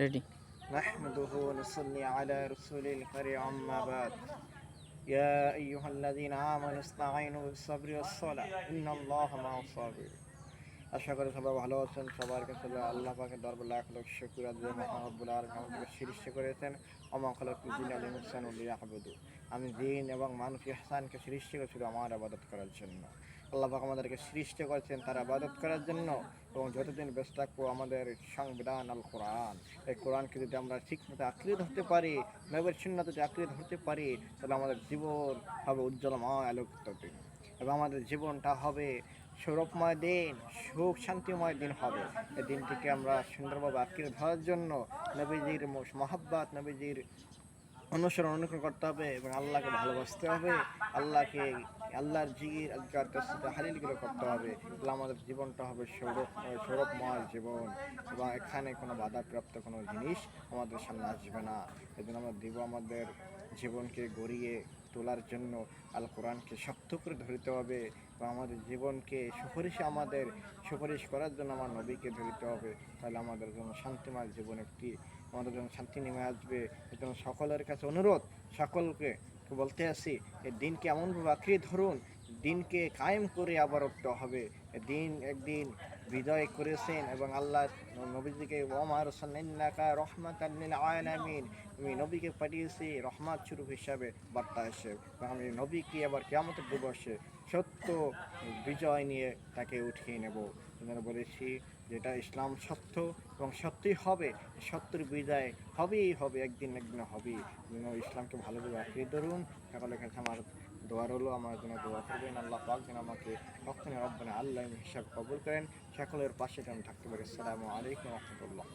Ready نحمده ونصلي على رسوله الكريم أما بعد يا أيها الذين آمنوا استعينوا بالصبر والصلاة إن الله مع الصابرين আশা করি সবাই ভালো আছেন সবার কাছে আল্লাহ পাকের দরবার লাখ লাখ শুকুর আদায় মহাবুল আর আমাদেরকে সৃষ্টি করেছেন অমা খলাক দিন আলী হুসান আহমদু আমি দিন এবং মানুষ ইহসানকে সৃষ্টি করেছিল আমার আবাদত করার জন্য। আল্লাহ পাক আমাদেরকে সৃষ্টি করেছেন তার আবাদত করার জন্য এবং যতদিন ব্যস্ত থাকব আমাদের সংবিধান আল কোরআন। এই কোরআনকে যদি আমরা ঠিক মতো আঁকড়ে ধরতে পারি, নবের চিহ্ন যদি আঁকড়ে ধরতে পারি, তাহলে আমাদের জীবন হবে উজ্জ্বলময় আলোকিত দিন এবং আমাদের জীবনটা হবে সৌরভময় দিন, সুখ শান্তিময় দিন হবে। এই দিনটিকে আমরা সুন্দরভাবে আঁকড়ে ধরার জন্য নবীজির মহাব্বাত, নবীজির অনুসরণ অনুকরণ করতে হবে এবং আল্লাহকে ভালোবাসতে হবে। আল্লাহকে, আল্লাহর জিগির আজকার তসিদা করে করতে হবে। তাহলে আমাদের জীবনটা হবে সৌরভ, সৌরভময় জীবন। এবং এখানে কোনো বাধাপ্রাপ্ত কোনো জিনিস আমাদের সামনে আসবে না। এজন্য আমরা দিব আমাদের জীবনকে গড়িয়ে তোলার জন্য আল কোরআনকে শক্ত করে ধরিতে হবে বা আমাদের জীবনকে সুপারিশ আমাদের সুপারিশ করার জন্য আমার নবীকে ধরিতে হবে। তাহলে আমাদের জন্য শান্তিময় জীবন একটি, আমাদের জন্য শান্তি নেমে আসবে। এজন্য সকলের কাছে অনুরোধ, সকলকে বলতে আসি এই দিনকে এমনভাবে আঁকড়িয়ে ধরুন দিনকে কায়েম করে আবার উঠতে হবে। দিন একদিন বিজয় করেছেন এবং আল্লাহ নবীজিকে ওমার সান্নাকা রহমাত আলামিন আমি নবীকে পাঠিয়েছি, রহমাত স্বরূপ হিসাবে বার্তা এসে। আমি নবীকে আবার কেমতের দিবসে সত্য বিজয় নিয়ে তাকে উঠিয়ে নেব। আপনারা বলেছি যেটা ইসলাম সত্য এবং সত্যই হবে, সত্যের বিজয় হবেই হবে, একদিন একদিন হবেই। ইসলামকে ভালোভাবে আঁকড়ে ধরুন। সকলের কাছে আমার দোয়া হলো আমার জন্য দোয়া করবেন। আল্লাহ পাক যেন আমাকে কখনো রব্বানা আল্লাহ হিসাব কবুল করেন। সকলের পাশে যেন থাকতে পারে। আসসালামু আলাইকুম রহমতুল্লাহ।